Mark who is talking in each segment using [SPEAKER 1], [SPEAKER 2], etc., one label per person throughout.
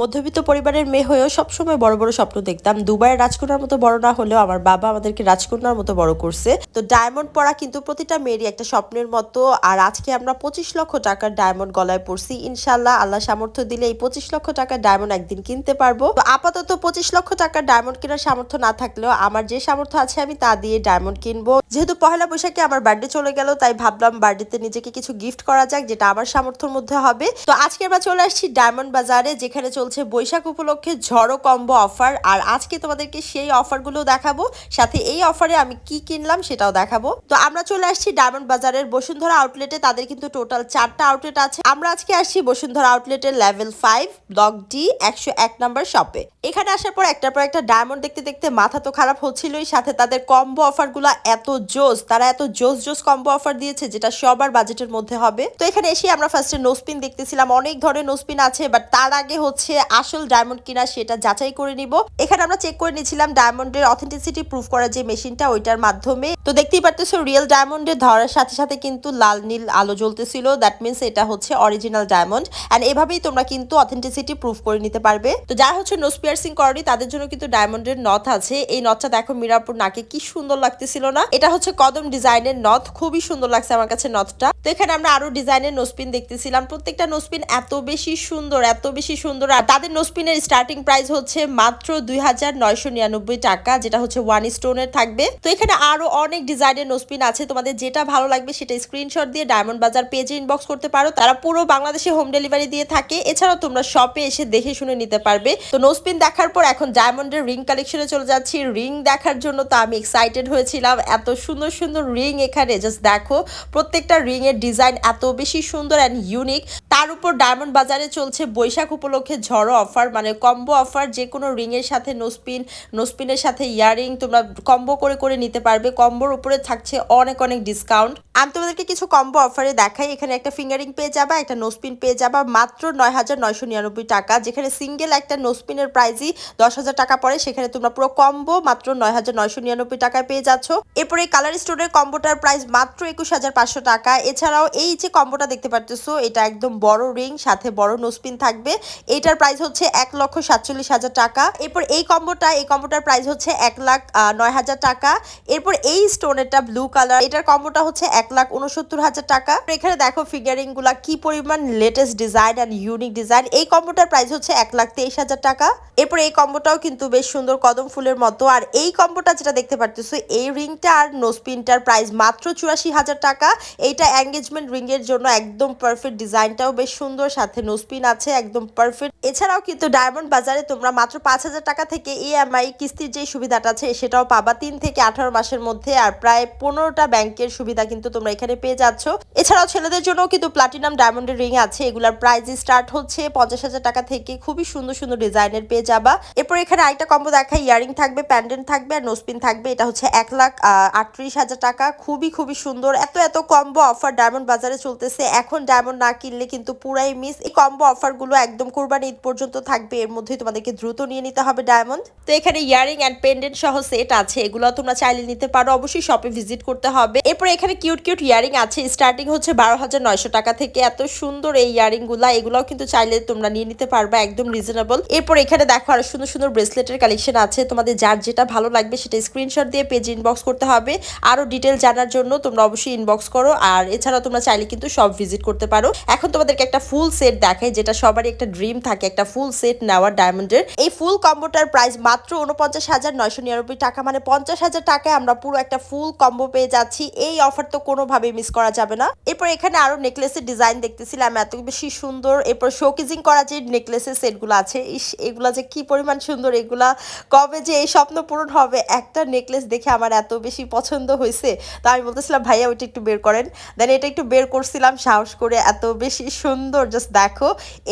[SPEAKER 1] মধ্যবিত্ত পরিবারের মেয়ে হয়েও সবসময় বড় বড় স্বপ্ন দেখতাম। দুবাইয়ের রাজকন্যার মতো বড় না হলেও আমার বাবা আমাদেরকে রাজকন্যার মতো বড় করছে। তো ডায়মন্ড পরা কিন্তু প্রতিটা মেয়েরই একটা স্বপ্নের মতো। আর আজকে আমরা পঁচিশ লক্ষ টাকার ডায়মন্ড গলায় পড়ছি ইনশাল্লাহ আল্লাহ সামর্থ্য দিলে এই পঁচিশ লক্ষ টাকার ডায়মন্ড একদিন কিনতে পারব। তো আপাতত পঁচিশ লক্ষ টাকার ডায়মন্ড কেনার সামর্থ্য না থাকলেও আমার যে সামর্থ্য আছে আমি তা দিয়ে ডায়মন্ড কিনবো। যেহেতু পহেলা বৈশাখে আমার বার্থডে চলে গেল, তাই ভাবলাম বার্থডেতে নিজেকে কিছু গিফট করা যাক, যেটা আমার সামর্থ্যের মধ্যে হবে। তো আজকে আমরা চলে আসছি ডায়মন্ড বাজারে, যেখানে চলছে বৈশাখ উপলক্ষে ঝড়ো কম্বো অফার। আর আজকে তোমাদেরকে সেই অফারগুলো দেখাবো। সাথে এই অফারে আমি কি কিনলাম সেটাও দেখাবো। তো আমরা চলে আসছি ডায়মন্ড বাজারের বসুন্ধরা আউটলেটে তাদের কিন্তু টোটাল চারটা আউটলেট আছে। আমরা আজকে আসছি বসুন্ধরা আউটলেটের লেভেল ফাইভ ব্লক ডি একশো এক নম্বর শপে এখানে আসার পর একটার পর একটা ডায়মন্ড দেখতে দেখতে মাথা তো খারাপ হচ্ছিলই। সাথে তাদের কম্বো অফারগুলো এত জোস, তারা এত জোস জোস কম্বো অফার দিয়েছে যেটা সবার বাজেটের মধ্যে হবে। তো এখানে এসে আমরা ফার্স্টে নোসপিন দেখতেছিলাম। অনেক ধরনের নোসপিন আছে বাট তার আগে হচ্ছে আসল ডায়মন্ড কিনা সেটা যাচাই করে নিব। এখানে আমরা চেক করে নিয়েছিলাম ডায়মন্ডের অথেন্টিসিটি প্রুফ করার যে মেশিনটা ওইটার মাধ্যমে। তো দেখতেই পারতেছো রিয়েল ডায়মন্ডের ধরার সাথে সাথে কিন্তু লাল, নীল আলো জ্বলতেছিল। দ্যাট মিনস এটা হচ্ছে অরিজিনাল ডায়মন্ড অ্যান্ড এভাবেই তোমরা কিন্তু অথেন্টিসিটি প্রুফ করে নিতে পারবে। তো যারা হচ্ছে নোস পিয়ার্সিং করেনি, তাদের জন্য কিন্তু ডায়মন্ডের নথ আছে। এই নথটা দেখো মিরাপুর নাকে কি সুন্দর লাগতেছিল না? এটা হচ্ছে কদম ডিজাইনের নথ খুবই সুন্দর লাগছে আমার কাছে নথটা তো এখানে আমরা আরও ডিজাইনের নোসপিন দেখতেছিলাম। প্রত্যেকটা নোসপিন এত বেশি সুন্দর, এত বেশি সুন্দর। তাদের নোসপিনের স্টার্টিং প্রাইস হচ্ছে মাত্র দুই হাজার নয়শো নিরানব্বই টাকা, যেটা হচ্ছে ওয়ান স্টোনের থাকবে। তো এখানে আরও অনেক ডিজাইনের নোসপিন আছে, তোমাদের যেটা ভালো লাগবে সেটা স্ক্রিনশট দিয়ে ডায়মন্ড বাজার পেজে ইনবক্স করতে পারো। তারা পুরো বাংলাদেশে হোম ডেলিভারি দিয়ে থাকে, এছাড়াও তোমরা শপে এসে দেখে শুনে নিতে পারবে। তো নোসপিন দেখার পর এখন ডায়মন্ডের রিং কালেকশনে চলে যাচ্ছি। রিং দেখার জন্য তো আমি এক্সাইটেড হয়েছিলাম। এত সুন্দর সুন্দর রিং এখানে জাস্ট দেখো, প্রত্যেকটা রিং এর ডিজাইন এত বেশি সুন্দর অ্যান্ড ইউনিক তার উপর ডায়মন্ড বাজারে চলছে বৈশাখ উপলক্ষে ঝড়ো অফার মানে কম্বো অফার যে কোনো রিংয়ের সাথে নোসপিন, নোসপিনের সাথে ইয়ারিং, তোমরা কম্বো করে করে নিতে পারবে। কম্বোর উপরে থাকছে অনেক অনেক ডিসকাউন্ট আমি তোমাদেরকে কিছু কম্বো অফারে দেখাই। এখানে একটা ফিঙ্গারিং পেয়ে যাবা, একটা নোসপিন পেয়ে যাবা, মাত্র নয় হাজার নয়শো নিরানব্বই টাকা। যেখানে সিঙ্গেল একটা নোসপিনের প্রাইসই দশ হাজার টাকা পড়ে, সেখানে তোমরা পুরো কম্বো মাত্র নয় হাজার নয়শো নিরানব্বই টাকায় পেয়ে যাচ্ছ। এরপরে কালার স্টোনের কম্বোটার প্রাইস মাত্র একুশ হাজার পাঁচশো টাকা। এছাড়াও এই যে কম্বোটা দেখতে পারতেছো, এটা একদম বড় রিং সাথে বড় নোসপিন থাকবে। এটার প্রাইস হচ্ছে এক লক্ষ সাতচল্লিশ হাজার টাকা। এরপর এই কম্বোটা এই কম্বোটার প্রাইস হচ্ছে এক লাখ নয় হাজার টাকা। এরপর এই স্টোনেরটা ব্লু কালার এটার কম্বোটা হচ্ছে এক লাখ উনসত্তর হাজার টাকা। এখানে দেখো ফিগারিংগুলা কি পরিমাণ latest design and unique design এই কম্বোটার প্রাইস হচ্ছে এক লাখ তেইশ হাজার টাকা। এরপর এই কম্বোটাও কিন্তু বেশ সুন্দর কদম ফুলের মতো। আর এই কম্বোটা যেটা দেখতে পারতেছো, এই রিংটা আর নোসপিনটার প্রাইস মাত্র চুরাশি হাজার টাকা। এইটা এঙ্গেজমেন্ট রিং এর জন্য একদম পারফেক্ট ডিজাইনটাও বেশ সুন্দর। সাথে নোসপিন আছে, একদম পারফেক্ট এছাড়াও কিন্তু ডায়মন্ড বাজারে তোমরা মাত্র পাঁচ হাজার টাকা থেকে ইএমআই কিস্তির যে সুবিধাটা আছে, সেটাও পাবা তিন থেকে আঠারো মাসের মধ্যে। আর প্রায় পনেরোটা ব্যাংকের সুবিধা কিন্তু তোমরা এখানে পেয়ে যাচ্ছ। এছাড়াও ছেলেদের জন্য কিন্তু প্লাটিনাম ডায়মন্ডের রিং আছে। এগুলার প্রাইস স্টার্ট হচ্ছে পঞ্চাশ হাজার টাকা থেকে। খুবই সুন্দর সুন্দর ডিজাইনের পেয়ে যাবা। এরপর এখানে আরেকটা কম্বো দেখা ইয়ারিং থাকবে প্যান্ডেন্ট থাকবে, আর নোসপিন থাকবে। এটা হচ্ছে এক লাখ আটত্রিশ হাজার টাকা। খুবই খুবই সুন্দর। এত এত কম্বো অফার ডায়মন্ড বাজারে চলতেছে। এখন ডায়মন্ড না কিনলে কিন্তু পুরাই মিস এই কম্বো অফারগুলো একদম কোরবানি ঈদ পর্যন্ত থাকবে। এর মধ্যেই তোমাদেরকে দ্রুত নিয়ে নিতে হবে ডায়মন্ড তো এখানে ইয়ারিং অ্যান্ড পেন্ডেন্ট সহ সেট আছে। এগুলো তোমরা চাইলে নিতে পারো। অবশ্যই শপে ভিজিট করতে হবে। এরপর এখানে কিউট কিউট কিউট ইয়ারিং আছে। স্টার্টিং হচ্ছে বারো হাজার নয়শো টাকা থেকে। এত সুন্দর এই ইয়ারিংগুলা এগুলোও কিন্তু চাইলে তোমরা নিয়ে নিতে পারবে, একদম রিজনেবল এরপর এখানে দেখো আরও সুন্দর সুন্দর ব্রেসলেটের কালেকশন আছে। তোমাদের যার যেটা ভালো লাগবে সেটা স্ক্রিনশট দিয়ে পেজ ইনবক্স করতে হবে। আরও ডিটেল জানার জন্য তোমরা অবশ্যই ইনবক্স করো। আর এছাড়াও তোমরা চাইলে কিন্তু সব ভিজিট করতে পারো। এখন তোমাদেরকে একটা ফুল সেট দেখায় যেটা সবারই একটা ড্রিম থাকে, একটা ফুল সেট নেওয়ার ডায়মন্ডের এই ফুল কম্বোটার প্রাইস মাত্র উনপঞ্চাশ হাজার নয়শো নিরানব্বই টাকা মানে পঞ্চাশ হাজার টাকায় আমরা পুরো একটা ফুল কম্বো পেয়ে যাচ্ছি। এই অফার তো কোনোভাবে মিস করা যাবে না। এরপর এখানে আরও নেকলেসের ডিজাইন দেখতেছিলাম, এত বেশি সুন্দর। এরপর শোকেজিং করা যে নেকলেসের সেটগুলো আছে, ইস, এগুলা যে কি পরিমাণ সুন্দর, এগুলা কবে যে এই স্বপ্ন পূরণ হবে, একটা নেকলেস দেখে আমার এত বেশি পছন্দ হয়েছে। তো আমি বলতেছিলাম, ভাইয়া, ওইটা একটু বের করেন। দেন এটা একটু বের করছিলাম, সাহস করে এত বেশি সুন্দর জাস্ট দেখো।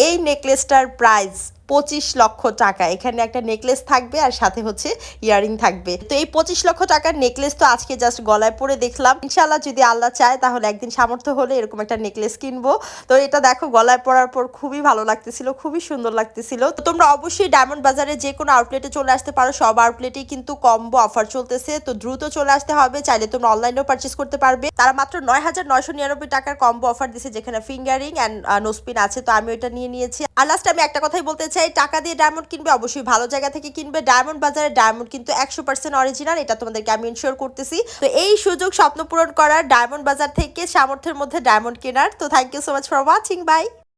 [SPEAKER 1] এই নেকলেসটার প্রাইস পঁচিশ লক্ষ টাকা। এখানে একটা নেকলেস থাকবে আর সাথে হচ্ছে ইয়ারিং থাকবে। তো এই পঁচিশ লক্ষ টাকার নেকলেস তো আজকে জাস্ট গলায় পরে দেখলাম। ইনশাল্লাহ যদি আল্লাহ চায় তাহলে একদিন সামর্থ্য হলে এরকম একটা নেকলেস কিনবো। তো এটা দেখো গলায় পরার পর খুবই ভালো লাগতেছিল, খুবই সুন্দর লাগতেছিল। তো তোমরা অবশ্যই ডায়মন্ড বাজারে যে কোনো আউটলেটে চলে আসতে পারো। সব আউটলেটেই কিন্তু কম্বো অফার চলতেছে। তো দ্রুত চলে আসতে হবে, চাইলে তোমরা অনলাইনেও পারচেস করতে পারবে। তারা মাত্র নয় হাজার নয়শো নিরানব্বই টাকার কম্বো অফার দিছে, যেখানে ফিঙ্গারিং অ্যান্ড নোসপিন আছে। তো আমি ওইটা নিয়ে নিয়েছি। আর লাস্ট আমি একটা কথাই বলতে চাই। চাই টাকা দিয়ে ডায়মন্ড কিনবে, অবশ্যই ভালো জায়গা থেকে কিনবে। ডায়মন্ড বাজারে ডায়মন্ড কিন্তু একশো পার্সেন্ট অরিজিনাল এটা তোমাদেরকে আমি ইনশিওর করতেছি। তো এই সুযোগ স্বপ্ন পূরণ করার ডায়মন্ড বাজার থেকে সামর্থ্যের মধ্যে ডায়মন্ড কেনার। তো thank you so much for watching bye